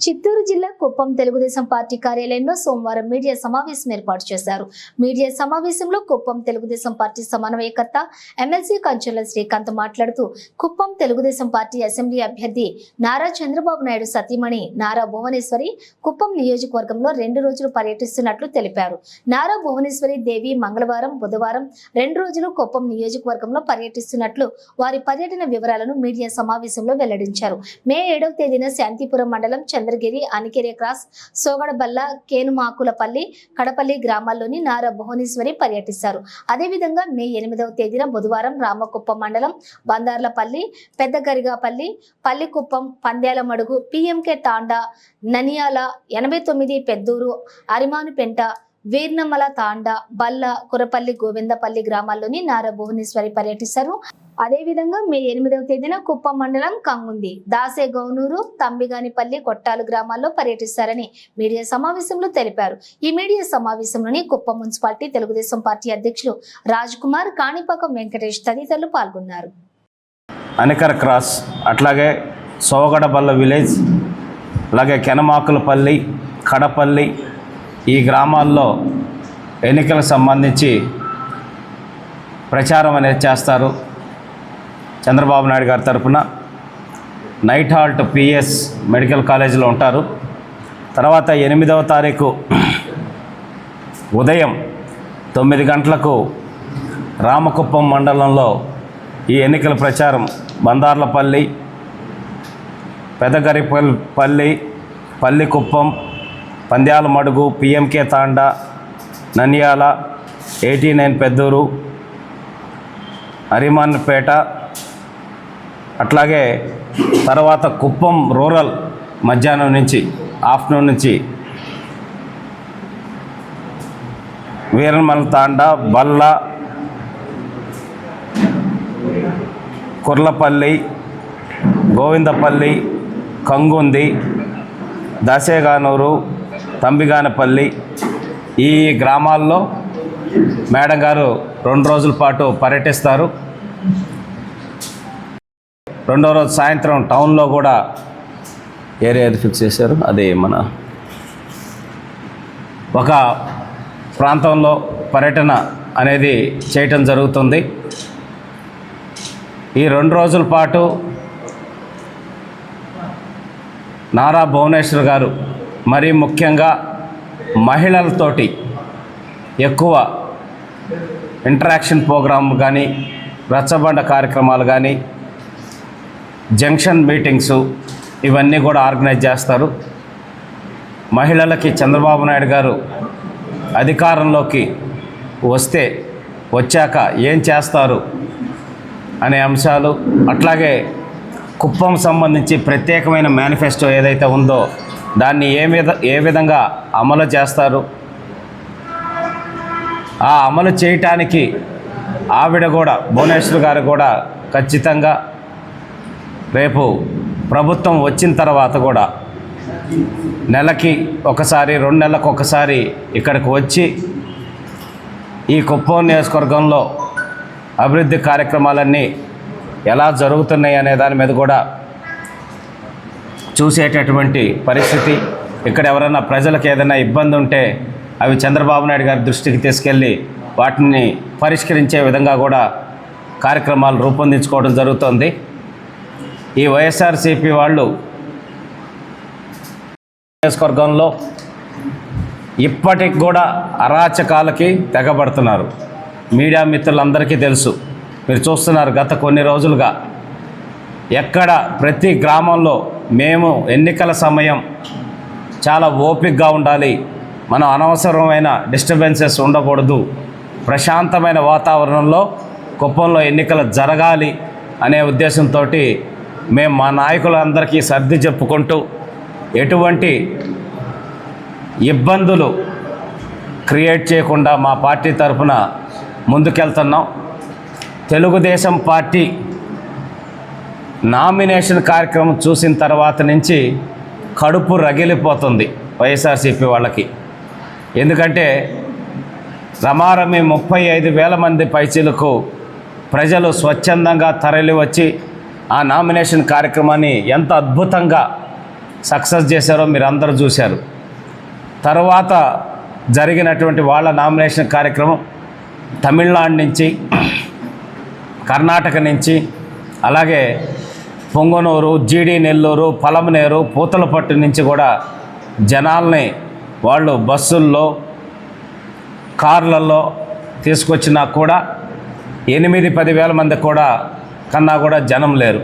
చిత్తూరు జిల్లా కుప్పం తెలుగుదేశం పార్టీ కార్యాలయంలో సోమవారం మీడియా సమావేశం ఏర్పాటు చేశారు. మీడియా సమావేశంలో కుప్పం తెలుగుదేశం పార్టీ సమన్వయకర్త ఎమ్మెల్సీ కంచెల శ్రీకాంత్ మాట్లాడుతూ కుప్పం తెలుగుదేశం పార్టీ అసెంబ్లీ అభ్యర్థి నారా చంద్రబాబు నాయుడు సతీమణి నారా భువనేశ్వరి కుప్పం నియోజకవర్గంలో రెండు రోజులు పర్యటిస్తున్నట్లు తెలిపారు. నారా భువనేశ్వరి దేవి మంగళవారం బుధవారం రెండు రోజులు కుప్పం నియోజకవర్గంలో పర్యటిస్తున్నట్లు వారి పర్యటన వివరాలను మీడియా సమావేశంలో వెల్లడించారు. మే ఏడవ తేదీన శాంతిపురం మండలం చంద్రగిరి అనికెరే క్రాస్ సోగడబల్ల కేనుమాకులపల్లి కడపల్లి గ్రామాల్లోని నారా భువనేశ్వరి పర్యటిస్తారు. అదేవిధంగా మే ఎనిమిదవ తేదీన బుధవారం రామకుప్పం మండలం బందార్లపల్లి పెద్దగరిగాపల్లి పల్లికుప్పం పంద్యాల మడుగు పిఎంకే తాండా ననియాల ఎనభై తొమ్మిది పెద్దూరు అరిమానుపెంట వీర్నమల తాండ బల్ల కురపల్లి గోవిందపల్లి గ్రామాల్లోని నారా భువనేశ్వరి పర్యటిస్తారు. అదేవిధంగా మే ఎనిమిదవ తేదీన కుప్పం మండలం కంగుంది. దాసే గౌనూరు తంబిగానిపల్లి కొట్టాలు గ్రామాల్లో పర్యటిస్తారని మీడియా సమావేశంలో తెలిపారు. ఈ మీడియా సమావేశంలోని కుప్పం మున్సిపాలిటీ తెలుగుదేశం పార్టీ అధ్యక్షులు రాజ్ కుమార్ కాణిపాకం వెంకటేష్ తదితరులు పాల్గొన్నారు. అనికర క్రాస్ అట్లాగే సోగడబల్ల విలేజ్ అలాగే కెనమాకులపల్లి కడపల్లి ఈ గ్రామాల్లో ఎన్నికలకు సంబంధించి ప్రచారం అనేది చేస్తారు. చంద్రబాబు నాయుడు గారి తరఫున నైట్ హాల్ట్ పిఎస్ మెడికల్ కాలేజీలో ఉంటారు. తర్వాత ఎనిమిదవ తారీఖు ఉదయం తొమ్మిది గంటలకు రామకుప్పం మండలంలో ఈ ఎన్నికల ప్రచారం బందార్లపల్లి పెదగరిపల్లి పల్లికుప్పం పంద్యాల మడుగు పిఎంకే తాండా నన్యాల ఎయిటీ నైన్ పెద్దూరు అరిమాన్పేట అట్లాగే తర్వాత కుప్పం రూరల్ మధ్యాహ్నం నుంచి ఆఫ్టర్నూన్ నుంచి వీరమల తాండా బల్ల కుర్లపల్లి గోవిందపల్లి కంగుంది దశేగానూరు తంబిగానపల్లి ఈ గ్రామాల్లో మేడం గారు రెండు రోజుల పాటు పర్యటిస్తారు. రెండో రోజు సాయంత్రం టౌన్లో కూడా ఏరియా ఏది ఫిక్స్ చేశారు. అది మన ఒక ప్రాంతంలో పర్యటన అనేది చేయటం జరుగుతుంది. ఈ రెండు రోజుల పాటు నారా భువనేశ్వర్ గారు మరీ ముఖ్యంగా మహిళలతోటి ఎక్కువ ఇంటరాక్షన్ ప్రోగ్రాం కానీ రచ్చబండ కార్యక్రమాలు కానీ జంక్షన్ మీటింగ్స్ ఇవన్నీ కూడా ఆర్గనైజ్ చేస్తారు. మహిళలకి చంద్రబాబు నాయుడు గారు అధికారంలోకి వస్తే వచ్చాక ఏం చేస్తారు అనే అంశాలు అట్లాగే కుప్పం సంబంధించి ప్రత్యేకమైన మేనిఫెస్టో ఏదైతే ఉందో దాన్ని ఏ విధ ఏ విధంగా అమలు చేస్తారు? ఆ అమలు చేయటానికి ఆవిడ కూడా భువనేశ్వర్ గారు కూడా ఖచ్చితంగా రేపు ప్రభుత్వం వచ్చిన తర్వాత కూడా నెలకి ఒకసారి రెండు నెలలకు ఒకసారి ఇక్కడికి వచ్చి ఈ కుప్పం నియోజకవర్గంలో అభివృద్ధి కార్యక్రమాలన్నీ ఎలా జరుగుతున్నాయి అనే దాని మీద కూడా చూసేటటువంటి పరిస్థితి. ఇక్కడ ఎవరైనా ప్రజలకు ఏదైనా ఇబ్బంది ఉంటే అవి చంద్రబాబు నాయుడు గారి దృష్టికి తీసుకెళ్ళి వాటిని పరిష్కరించే విధంగా కూడా కార్యక్రమాలు రూపొందించుకోవడం జరుగుతుంది. ఈ వైఎస్ఆర్సీపీ వాళ్ళు నియోజకవర్గంలో ఇప్పటికి కూడా అరాచకాలకి తెగబడుతున్నారు. మీడియా మిత్రులందరికీ తెలుసు. మీరు చూస్తున్నారు గత కొన్ని రోజులుగా ఎక్కడ ప్రతి గ్రామంలో మేము ఎన్నికల సమయం చాలా ఓపిక్గా ఉండాలి. మనం అనవసరమైన డిస్టర్బెన్సెస్ ఉండకూడదు. ప్రశాంతమైన వాతావరణంలో కుప్పంలో ఎన్నికలు జరగాలి అనే ఉద్దేశంతో మేము మా నాయకులందరికీ సర్ది చెప్పుకుంటూ ఎటువంటి ఇబ్బందులు క్రియేట్ చేయకుండా మా పార్టీ తరఫున ముందుకెళ్తున్నాం. తెలుగుదేశం పార్టీ నామినేషన్ కార్యక్రమం చూసిన తర్వాత నుంచి కడుపు రగిలిపోతుంది వైఎస్ఆర్సీపీ వాళ్ళకి. ఎందుకంటే రమారమి ముప్పై ఐదు వేల మంది పైచీలకు ప్రజలు స్వచ్ఛందంగా తరలివచ్చి ఆ నామినేషన్ కార్యక్రమాన్ని ఎంత అద్భుతంగా సక్సెస్ చేశారో మీరు అందరూ చూశారు. తర్వాత జరిగినటువంటి వాళ్ళ నామినేషన్ కార్యక్రమం తమిళనాడు నుంచి కర్ణాటక నుంచి అలాగే పొంగనూరు జీడి నెల్లూరు పలమనేరు పూతలపట్టు నుంచి కూడా జనాల్ని వాళ్ళు బస్సుల్లో కార్లలో తీసుకొచ్చినా కూడా ఎనిమిది పదివేల మంది కూడా కన్నా కూడా జనం లేరు.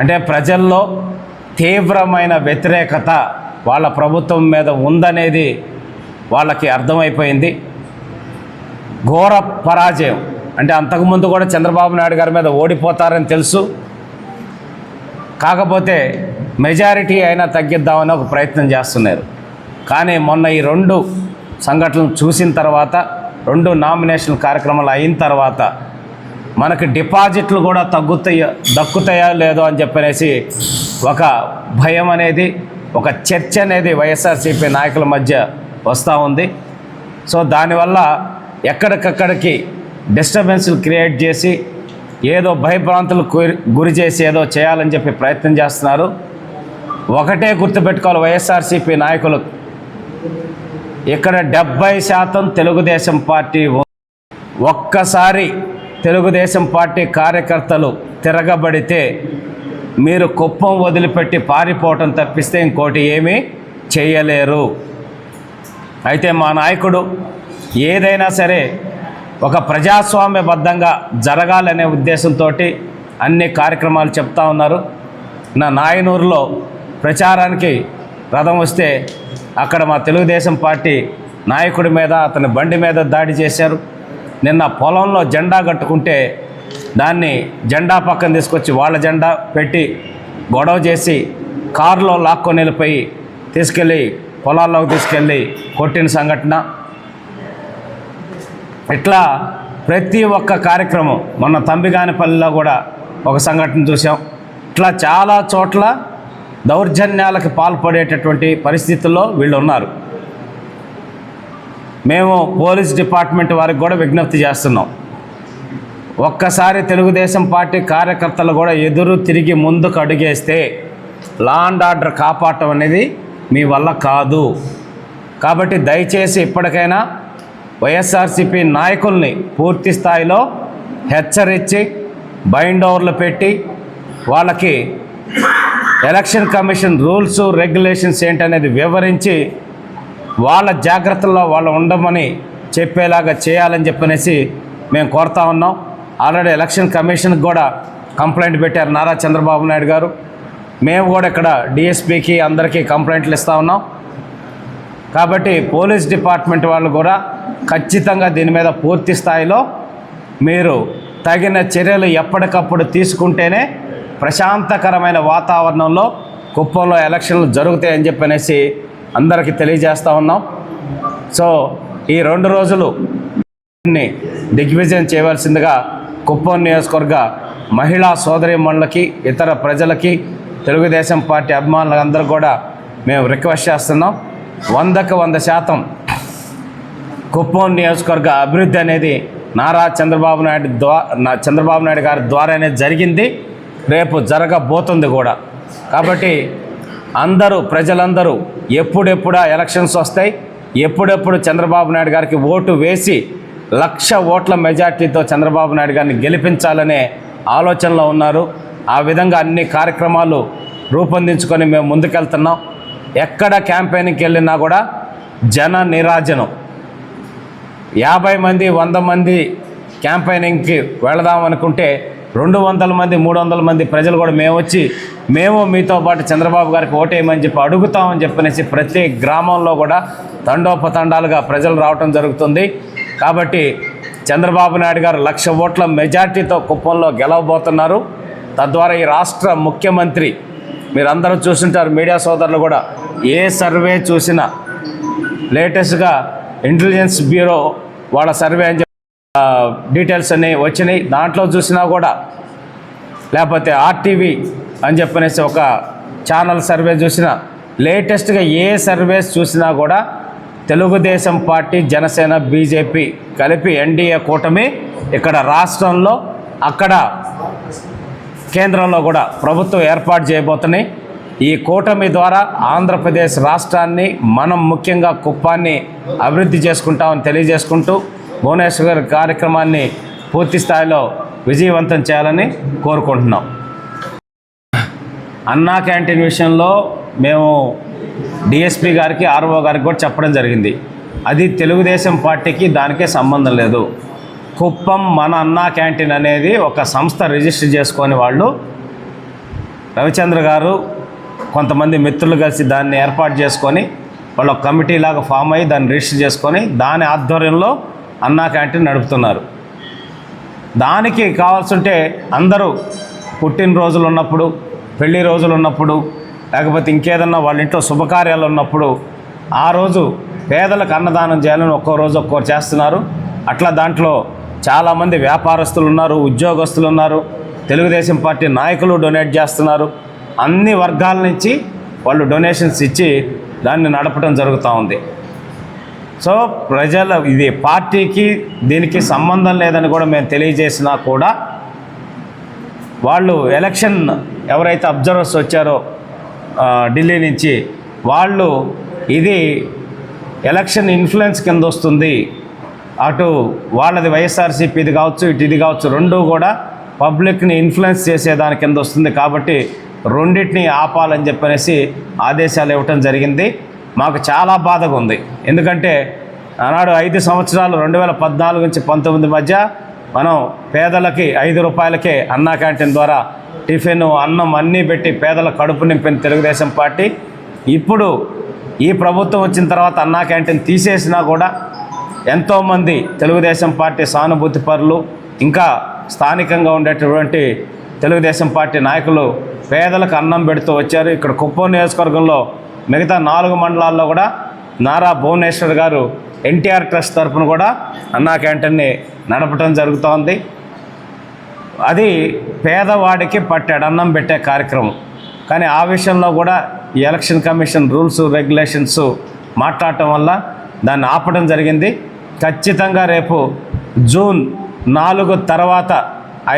అంటే ప్రజల్లో తీవ్రమైన వ్యతిరేకత వాళ్ళ ప్రభుత్వం మీద ఉందనేది వాళ్ళకి అర్థమైపోయింది. ఘోర పరాజయం. అంటే అంతకుముందు కూడా చంద్రబాబు నాయుడు గారి మీద ఓడిపోతారని తెలుసు. కాకపోతే మెజారిటీ అయినా తగ్గిద్దామని ఒక ప్రయత్నం చేస్తున్నారు. కానీ మొన్న ఈ రెండు సంఘటనలు చూసిన తర్వాత రెండు నామినేషన్ కార్యక్రమాలు అయిన తర్వాత మనకి డిపాజిట్లు కూడా తగ్గుతాయో దక్కుతాయో లేదో అని చెప్పనేసి ఒక భయం అనేది ఒక చర్చ అనేది వైఎస్ఆర్సీపీ నాయకుల మధ్య వస్తూ ఉంది. సో దానివల్ల ఎక్కడికక్కడికి డిస్టర్బెన్స్లు క్రియేట్ చేసి ఏదో భయభ్రాంతులు గురి- చేసి ఏదో చేయాలని చెప్పి ప్రయత్నం చేస్తున్నారు. ఒకటే గుర్తుపెట్టుకోవాలి వైఎస్ఆర్సీపీ నాయకులు. ఇక్కడ డెబ్బై శాతం తెలుగుదేశం పార్టీ ఒక్కసారి తెలుగుదేశం పార్టీ కార్యకర్తలు తిరగబడితే మీరు కుప్పం వదిలిపెట్టి పారిపోవటం తప్పిస్తే ఇంకోటి ఏమీ చేయలేరు. అయితే మా నాయకుడు ఏదైనా సరే ఒక ప్రజాస్వామ్యబద్ధంగా జరగాలనే ఉద్దేశంతో అన్ని కార్యక్రమాలు చెప్తా ఉన్నారు. నా నాయనూరులో ప్రచారానికి రథం వస్తే అక్కడ మా తెలుగుదేశం పార్టీ నాయకుడి మీద అతని బండి మీద దాడి చేశారు. నిన్న పొలంలో జెండా కట్టుకుంటే దాన్ని జెండా పక్కన తీసుకొచ్చి వాళ్ళ జెండా పెట్టి గొడవ చేసి కారులో లాక్కొని వెళ్ళిపోయి తీసుకెళ్ళి పొలాల్లోకి తీసుకెళ్ళి కొట్టిన సంఘటన. ఇట్లా ప్రతి ఒక్క కార్యక్రమం మొన్న తంబిగానిపల్లిలో కూడా ఒక సంఘటన చూసాం ఇట్లా చాలా చోట్ల దౌర్జన్యాలకు పాల్పడేటటువంటి పరిస్థితుల్లో వీళ్ళు ఉన్నారు మేము పోలీస్ డిపార్ట్మెంట్ వారికి కూడా విజ్ఞప్తి చేస్తున్నాం. ఒక్కసారి తెలుగుదేశం పార్టీ కార్యకర్తలు కూడా ఎదురు తిరిగి ముందుకు అడుగేస్తే లా అండ్ ఆర్డర్ కాపాడటం అనేది మీ వల్ల కాదు. కాబట్టి దయచేసి ఇప్పటికైనా వైఎస్ఆర్సీపీ నాయకుల్ని పూర్తి స్థాయిలో హెచ్చరించి బైండ్ ఓవర్లు పెట్టి వాళ్ళకి ఎలక్షన్ కమిషన్ రూల్స్ రెగ్యులేషన్స్ ఏంటనేది వివరించి వాళ్ళ జాగ్రత్తల్లో వాళ్ళు ఉండమని చెప్పేలాగా చేయాలని చెప్పనేసి మేము కోరుతా ఉన్నాం. ఆల్రెడీ ఎలక్షన్ కమిషన్కి కూడా కంప్లైంట్ పెట్టారు నారా చంద్రబాబు నాయుడు గారు. మేము కూడా ఇక్కడ డిఎస్పీకి అందరికీ కంప్లైంట్లు ఇస్తూ ఉన్నాం. కాబట్టి పోలీస్ డిపార్ట్మెంట్ వాళ్ళు కూడా ఖచ్చితంగా దీని మీద పూర్తి స్థాయిలో మీరు తగిన చర్యలు ఎప్పటికప్పుడు తీసుకుంటేనే ప్రశాంతకరమైన వాతావరణంలో కుప్పంలో ఎలక్షన్లు జరుగుతాయని చెప్పనేసి అందరికీ తెలియజేస్తూ ఉన్నాం. సో ఈ రెండు రోజులు దిగ్విజయం చేయవలసిందిగా కుప్పం నియోజకవర్గ మహిళా సోదరిమణులకి ఇతర ప్రజలకి తెలుగుదేశం పార్టీ అభిమానులందరూ కూడా మేము రిక్వెస్ట్ చేస్తున్నాం. వందకు వంద శాతం కుప్పం నియోజకవర్గ అభివృద్ధి అనేది నారా చంద్రబాబు నాయుడు ద్వారా చంద్రబాబు నాయుడు గారి ద్వారానే జరిగింది. రేపు జరగబోతుంది కూడా. కాబట్టి అందరూ ప్రజలందరూ ఎప్పుడెప్పుడా ఎలక్షన్స్ వస్తాయి ఎప్పుడెప్పుడు చంద్రబాబు నాయుడు గారికి ఓటు వేసి లక్ష ఓట్ల మెజార్టీతో చంద్రబాబు నాయుడు గారిని గెలిపించాలనే ఆలోచనలో ఉన్నారు. ఆ విధంగా అన్ని కార్యక్రమాలు రూపొందించుకొని మేము ముందుకెళ్తున్నాం. ఎక్కడ క్యాంపెయిన్కి వెళ్ళినా కూడా జన నిరాజనం. యాభై మంది వంద మంది క్యాంపెయినింగ్కి వెళదాం అనుకుంటే రెండు వందల మంది మూడు వందల మంది ప్రజలు కూడా మేము వచ్చి మేము మీతో పాటు చంద్రబాబు గారికి ఓటేయమని చెప్పి అడుగుతామని చెప్పనేసి ప్రతి గ్రామంలో కూడా తండోపతండాలుగా ప్రజలు రావటం జరుగుతుంది. కాబట్టి చంద్రబాబు నాయుడు గారు లక్ష ఓట్ల మెజార్టీతో కుప్పంలో గెలవబోతున్నారు. తద్వారా ఈ రాష్ట్ర ముఖ్యమంత్రి మీరందరూ చూసుంటారు మీడియా సోదరులు కూడా ఏ సర్వే చూసినా లేటెస్ట్గా ఇంటెలిజెన్స్ బ్యూరో వాళ్ళ సర్వే అని డీటెయిల్స్ అన్నీ వచ్చినాయి. దాంట్లో చూసినా కూడా లేకపోతే ఆర్టీవీ అని చెప్పనేసి ఒక ఛానల్ సర్వే చూసినా లేటెస్ట్గా ఏ సర్వేస్ చూసినా కూడా తెలుగుదేశం పార్టీ జనసేన బీజేపీ కలిపి ఎన్డీఏ కూటమి ఇక్కడ రాష్ట్రంలో అక్కడ కేంద్రంలో కూడా ప్రభుత్వం ఏర్పాటు చేయబోతున్నాయి. ఈ కూటమి ద్వారా ఆంధ్రప్రదేశ్ రాష్ట్రాన్ని మనం ముఖ్యంగా కుప్పాన్ని అభివృద్ధి చేసుకుంటామని తెలియజేసుకుంటూ భువనేశ్వర్ కార్యక్రమాన్ని పూర్తి స్థాయిలో విజయవంతం చేయాలని కోరుకుంటున్నాం. అన్నా క్యాంటీన్ విషయంలో మేము డిఎస్పీ గారికి ఆర్ఓ గారికి కూడా చెప్పడం జరిగింది. అది తెలుగుదేశం పార్టీకి దానికే సంబంధం లేదు. కుప్పం మన అన్నా క్యాంటీన్ అనేది ఒక సంస్థ రిజిస్టర్ చేసుకొని వాళ్ళు రవిచంద్ర గారు కొంతమంది మిత్రులు కలిసి దాన్ని ఏర్పాటు చేసుకొని వాళ్ళు ఒక కమిటీ లాగా ఫామ్ అయ్యి దాన్ని రిజిస్టర్ చేసుకొని దాని ఆధ్వర్యంలో అన్నా క్యాంటీన్ నడుపుతున్నారు. దానికి కావాల్సింటే అందరూ పుట్టినరోజులు ఉన్నప్పుడు పెళ్ళి రోజులు ఉన్నప్పుడు లేకపోతే ఇంకేదన్నా వాళ్ళ ఇంట్లో శుభకార్యాలు ఉన్నప్పుడు ఆ రోజు పేదలకు అన్నదానం చేయాలని ఒక్కో రోజు ఒక్కో చేస్తున్నారు. అట్లా దాంట్లో చాలామంది వ్యాపారస్తులు ఉన్నారు ఉద్యోగస్తులు ఉన్నారు తెలుగుదేశం పార్టీ నాయకులు డొనేట్ చేస్తున్నారు. అన్ని వర్గాల నుంచి వాళ్ళు డొనేషన్స్ ఇచ్చి దాన్ని నడపడం జరుగుతూ ఉంది. సో ప్రజల ఇది పార్టీకి దీనికి సంబంధం లేదని కూడా మేము తెలియజేసినా కూడా వాళ్ళు ఎలక్షన్ ఎవరైతే అబ్జర్వర్స్ వచ్చారో ఢిల్లీ నుంచి వాళ్ళు ఇది ఎలక్షన్ ఇన్ఫ్లుయెన్స్ కింద వస్తుంది. అటు వాళ్ళది వైఎస్ఆర్సీపీ ఇది కావచ్చు ఇటు ఇది కావచ్చు రెండు కూడా పబ్లిక్ని ఇన్ఫ్లుయెన్స్ చేసేదాని కింద వస్తుంది కాబట్టి రెండింటిని ఆపాలని చెప్పనేసి ఆదేశాలు ఇవ్వటం జరిగింది. మాకు చాలా బాధగా ఉంది. ఎందుకంటే ఆనాడు ఐదు సంవత్సరాలు రెండు వేల పద్నాలుగు నుంచి పంతొమ్మిది మధ్య మనం పేదలకి ఐదు రూపాయలకే అన్నా క్యాంటీన్ ద్వారా టిఫిన్ అన్నం అన్నీ పెట్టి పేదల కడుపు నింపిన తెలుగుదేశం పార్టీ. ఇప్పుడు ఈ ప్రభుత్వం వచ్చిన తర్వాత అన్నా క్యాంటీన్ తీసేసినా కూడా ఎంతోమంది తెలుగుదేశం పార్టీ సానుభూతి పరులు ఇంకా స్థానికంగా ఉండేటటువంటి తెలుగుదేశం పార్టీ నాయకులు పేదలకు అన్నం పెడుతూ వచ్చారు. ఇక్కడ కుప్పం నియోజకవర్గంలో మిగతా నాలుగు మండలాల్లో కూడా నారా భువనేశ్వర్ గారు ఎన్టీఆర్ ట్రస్ట్ తరఫున కూడా అన్నా క్యాంటీన్ని నడపడం జరుగుతోంది. అది పేదవాడికి పట్టాడు అన్నం పెట్టే కార్యక్రమం. కానీ ఆ విషయంలో కూడా ఈ ఎలక్షన్ కమిషన్ రూల్స్ రెగ్యులేషన్స్ మాట్లాడటం వల్ల దాన్ని ఆపడం జరిగింది. ఖచ్చితంగా రేపు జూన్ నాలుగు తర్వాత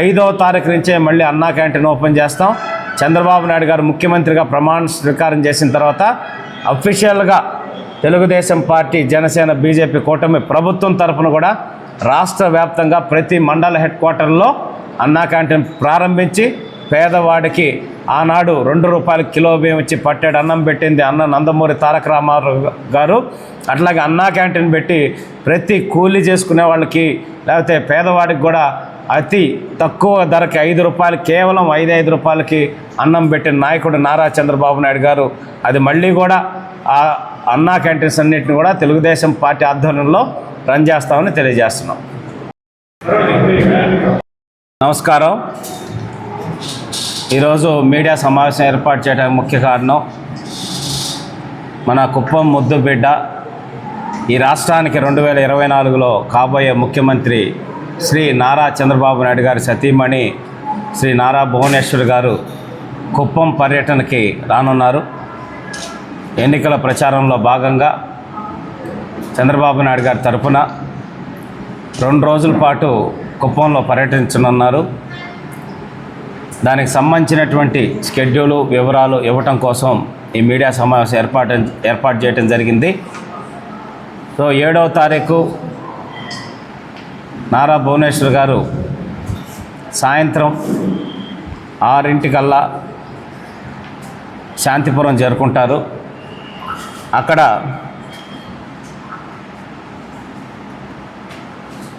ఐదవ తారీఖు నుంచే మళ్ళీ అన్నా క్యాంటీన్ ఓపెన్ చేస్తాం. చంద్రబాబు నాయుడు గారు ముఖ్యమంత్రిగా ప్రమాణ స్వీకారం చేసిన తర్వాత అఫీషియల్గా తెలుగుదేశం పార్టీ జనసేన బీజేపీ కూటమి ప్రభుత్వం తరఫున కూడా రాష్ట్ర వ్యాప్తంగా ప్రతి మండల హెడ్ క్వార్టర్లో అన్నా క్యాంటీన్ ప్రారంభించి పేదవాడికి ఆనాడు రెండు రూపాయల కిలో బియ్యం ఇచ్చి పట్టేడు అన్నం పెట్టింది అన్న నందమూరి తారక రామారావు గారు. అట్లాగే అన్నా క్యాంటీన్ పెట్టి ప్రతి కూలీ చేసుకునే వాళ్ళకి లేకపోతే పేదవాడికి కూడా అతి తక్కువ ధరకి ఐదు రూపాయలు కేవలం ఐదు ఐదు రూపాయలకి అన్నం పెట్టిన నాయకుడు నారా చంద్రబాబు నాయుడు గారు. అది మళ్ళీ కూడా ఆ అన్నా క్యాంటీన్స్ అన్నింటిని కూడా తెలుగుదేశం పార్టీ ఆధ్వర్యంలో రన్ చేస్తామని తెలియజేస్తున్నాం. నమస్కారం. ఈరోజు మీడియా సమావేశం ఏర్పాటు చేయడానికి ముఖ్య కారణం మన కుప్పం ముద్దు బిడ్డ ఈ రాష్ట్రానికి రెండు వేల ఇరవై నాలుగులో కాబోయే ముఖ్యమంత్రి శ్రీ నారా చంద్రబాబు నాయుడు గారి సతీమణి శ్రీ నారా భువనేశ్వర్ గారు కుప్పం పర్యటనకి రానున్నారు. ఎన్నికల ప్రచారంలో భాగంగా చంద్రబాబు నాయుడు గారి తరపున రెండు రోజుల పాటు కుప్పంలో పర్యటించనున్నారు. దానికి సంబంధించినటువంటి షెడ్యూలు వివరాలు ఇవ్వటం కోసం ఈ మీడియా సమావేశం ఏర్పాటు ఏర్పాటు చేయడం జరిగింది. సో ఏడవ తారీఖు నారా భువనేశ్వర్ గారు సాయంత్రం ఆరింటికల్లా శాంతిపురం చేరుకుంటారు. అక్కడ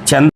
చంద్ర